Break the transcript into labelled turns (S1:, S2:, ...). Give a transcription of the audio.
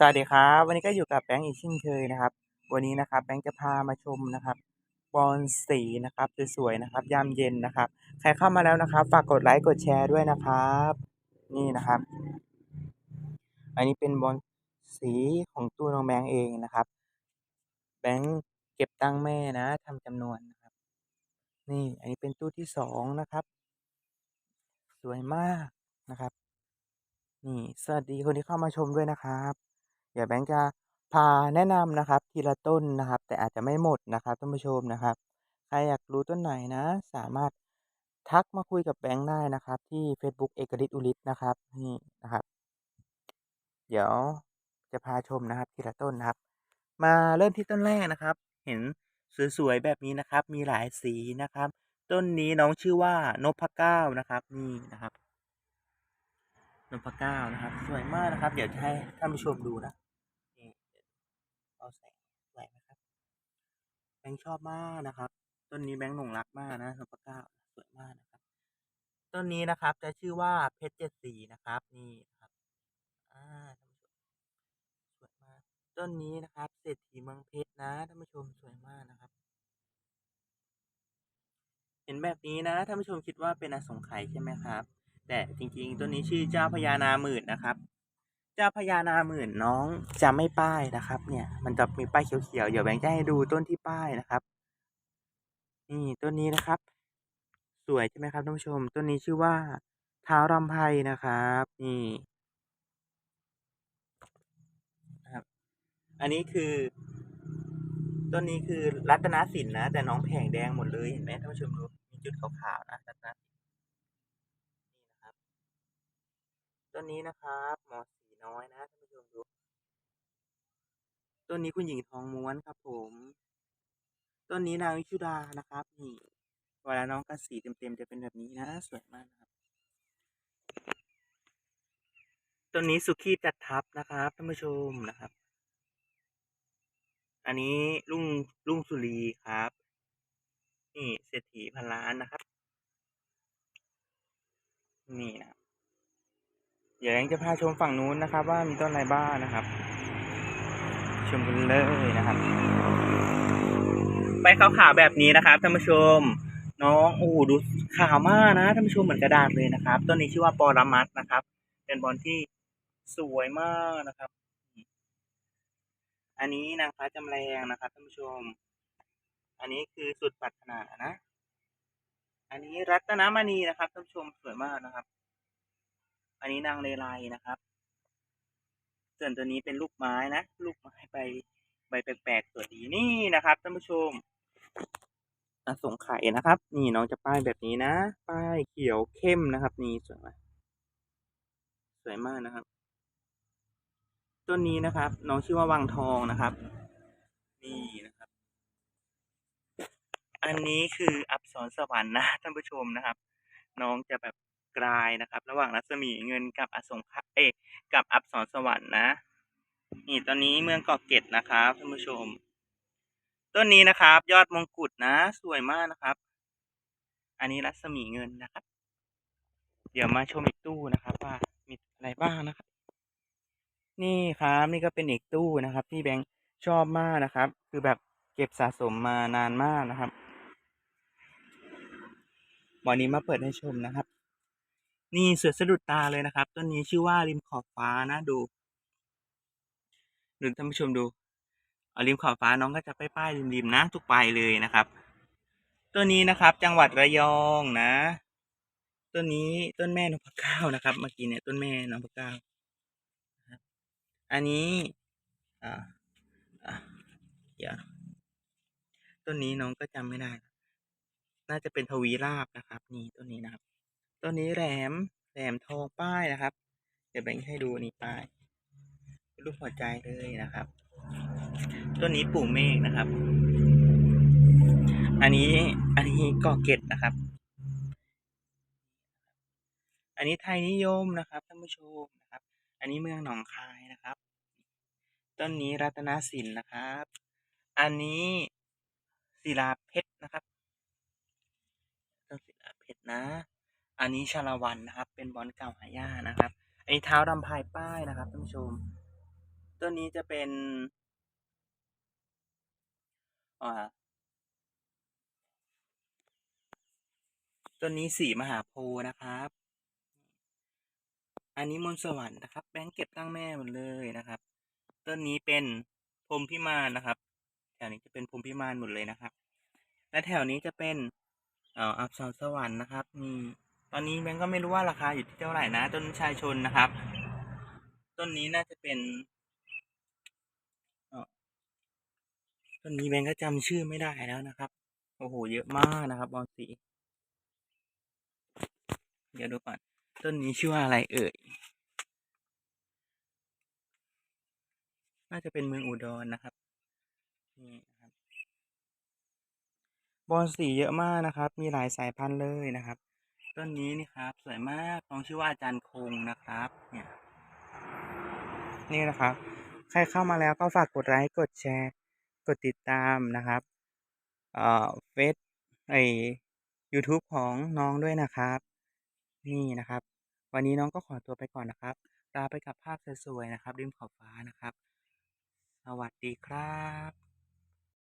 S1: สวัสดีครับวันนี้ก็อยู่กับแบงค์อีกเช่นเคยนะครับ วันนี้นะครับแบงค์จะพามาชมนะครับบอลสีนะครับสวยๆนะครับยามเย็นนะครับ ใครเข้ามาแล้วนะครับ ฝากกดไลค์กดแชร์ด้วยนะครับ นี่นะครับ อันนี้เป็นบอลสีของตู้น้องแบงค์เองนะครับ แบงค์เก็บตังแม่นะทำจำนวนนะครับ นี่อันนี้เป็นตู้ที่สองนะครับ สวยมากนะครับนี่ สวัสดีคนที่เข้ามาชมด้วยนะครับ ดี๋ยวแบงค์จะพาแนะนำนะครับ ทีละต้นนะครับ แต่อาจจะไม่หมดนะครับท่านผู้ชมนะครับ ใครอยากรู้ต้นไหนนะ สามารถทักมาคุยกับแบงค์ได้นะครับ ที่ Facebook เอกฤทธิ์อุฤทธิ์นะครับนี่นะครับ เดี๋ยวจะพาชมนะครับทีละต้นนะครับ มาเริ่มที่ต้นแรกนะครับ เห็นสวยๆแบบนี้นะครับ มีหลายสีนะครับ ต้นนี้น้องชื่อว่านพเก้านะครับ นี่นะครับนพเก้านะครับ สวยมากนะครับ เดี๋ยวจะให้ท่านผู้ชมดูนะ เอาแสงสวยไหมครับ แบงค์ชอบมากนะครับ ต้นนี้แบงค์หลงรักมากนะนพเก้าสวยมากนะครับ ต้นนี้นะครับ จะชื่อว่าเพชรเจ็ดสีนะครับ นี่นะครับ อ่าท่านผู้ชมสวยมาก ต้นนี้นะครับเศรษฐีเมืองเพชรนะท่านผู้ชมสวยมากนะครับ เห็นแบบนี้นะท่านผู้ชมคิดว่าเป็นอสงไขยใช่ไหมครับ แต่จริงๆต้นนี้ชื่อเจ้าพญานาหมื่นนะครับ จ้าพญานาหมื่นน้องจะไม่ป้ายนะครับ เนี่ย มันจะมีป้ายเขียวๆเดี๋ยวแบงค์จะให้ดูต้นที่ป้ายนะครับ นี่ต้นนี้นะครับ สวยใช่ไหมครับท่านผู้ชม ต้นนี้ชื่อว่าเท้ารำไพนะครับ นี่นะครับ อันนี้คือ ต้นนี้คือรัตนสินนะแต่น้องแผงแดงหมดเลยเห็นไหมท่านผู้ชมดูมีจุดขาวๆนะรัตนสินนี่นะครับ ต้นนี้นะครับหมอสี น้อยนะท่านผู้ชมดูต้นนี้คุณหญิงทองม้วนครับผมต้นนี้นางวิชุดานะครับ นี่เวลาน้องกัดสีเต็มๆจะเป็นแบบนี้นะสวยมากนะครับต้นนี้สุขีจัดทับนะครับท่านผู้ชมนะครับ อันนี้ลุงลุงสุรีครับ นี่เศรษฐีพันล้านนะครับ นี่นะ เดี๋ยวยังจะพาชมฝั่งนู้นนะครับ ว่ามีต้นอะไรบ้างนะครับ ชมกันเลยนะครับ ใบขาวๆแบบนี้นะครับท่านผู้ชม น้องโอ้ดูขาวมากนะท่านผู้ชมเหมือนกระดาษเลยนะครับต้นนี้ชื่อว่าปอรามัสนะครับ เป็นบอลที่สวยมากนะครับ อันนี้นางฟ้าจำแรงนะครับท่านผู้ชม อันนี้คือสุดปรารถนานะ อันนี้รัตนมณีนะครับท่านผู้ชมสวยมากนะครับ อันนี้นางเลไลนะครับ ส่วนตัวนี้เป็นลูกไม้นะ ลูกไม้ใบใบแปลกๆสวดีนี่นะครับท่านผู้ชมอสงไข่นะครับ นี่น้องจะป้ายแบบนี้นะ ป้ายเขียวเข้มนะครับ นี่สวยมากสวยมากนะครับ ต้นนี้นะครับ น้องชื่อว่าวังทองนะครับ นี่นะครับ อันนี้คืออับสรสวรรค์นะท่านผู้ชมนะครับ น้องจะแบบ กลายนะครับ ระหว่างรัศมีเงินกับอสงไขยเอกกับอับสรสวรรค์นะ นี่ตอนนี้เมืองเกาะเกร็ดนะครับท่านผู้ชม ต้นนี้นะครับ ยอดมงกุฎนะ สวยมากนะครับ อันนี้รัศมีเงินนะครับ เดี๋ยวมาชมอีกตู้นะครับ ว่ามีอะไรบ้างนะครับ นี่ครับนี่ก็เป็นอีกตู้นะครับ ที่แบงค์ชอบมากนะครับ คือแบบเก็บสะสมมานานมากนะครับวันนี้มาเปิดให้ชมนะครับ นี่เสวยสะดุดตาเลยนะครับ ต้นนี้ชื่อว่าริมขอบฟ้านะดูดูท่านผู้ชมดูเอาริมขอบฟ้าน้องก็จะไปป้ายริมๆนะ ทุกปลายเลยนะครับ ตัวนี้นะครับ จังหวัดระยองนะต้นนี้ต้นแม่นพเก้านะครับ เมื่อกี้เนี่ยต้นแม่นพเก้าอันนี้อ่าเดี๋ยวต้นนี้น้องก็จำไม่ได้ น่าจะเป็นทวีราบนะครับ นี่ต้นนี้นะครับ ต้นนี้แหลมแหลมทองป้ายนะครับ เดี๋ยวแบ่งให้ดูนี่ป้ายรูปหัวใจเลยนะครับต้นนี้ปู่เมฆนะครับ อันนี้อันนี้กอเกตนะครับ อันนี้ไทยนิยมนะครับท่านผู้ชมนะครับ อันนี้เมืองหนองคายนะครับ ต้นนี้รัตนสินนะครับ อันนี้ศิลาเพชรนะครับต้นศิลาเพชรนะ อันนี้ชาละวันนะครับ เป็นบอลเก่าหายานะครับอันนี้เท้าดำพายป้ายนะครับท่านผู้ชมต้นนี้จะเป็นอ่าต้นนี้สีมหาโพธิ์นะครับ อันนี้มนสวรรค์นะครับ แบงค์เก็บตั้งแม่หมดเลยนะครับ ต้นนี้เป็นพรมพิมานนะครับ แถวนี้จะเป็นพรมพิมานหมดเลยนะครับ และแถวนี้จะเป็นเอ่ออับสรสวรรค์นะครับนี่ ตอนนี้แบงค์ก็ไม่รู้ว่าราคาอยู่ที่เท่าไหร่นะ ต้นชายชนนะครับ ต้นนี้น่าจะเป็นต้นนี้แบงค์ก็จำชื่อไม่ได้แล้วนะครับ โอ้โห เยอะมากนะครับบอลสี เดี๋ยวดูก่อน ต้นนี้ชื่อว่าอะไรเอ่ย น่าจะเป็นเมืองอุดรนะครับ นี่นะครับบอลสีเยอะมากนะครับ มีหลายสายพันธุ์เลยนะครับ ต้นนี้นี่ครับ สวยมากน้องชื่อว่าอาจารย์คงนะครับ เนี่ย นี่นะครับ ใครเข้ามาแล้วก็ฝากกดไลค์กดแชร์ กดติดตามนะครับ เอ่อเฟซไอ YouTube ของน้องด้วยนะครับ นี่นะครับ วันนี้น้องก็ขอตัวไปก่อนนะครับลาไปกับภาพสวยๆนะครับ ริมขอบฟ้านะครับ สวัสดีครับ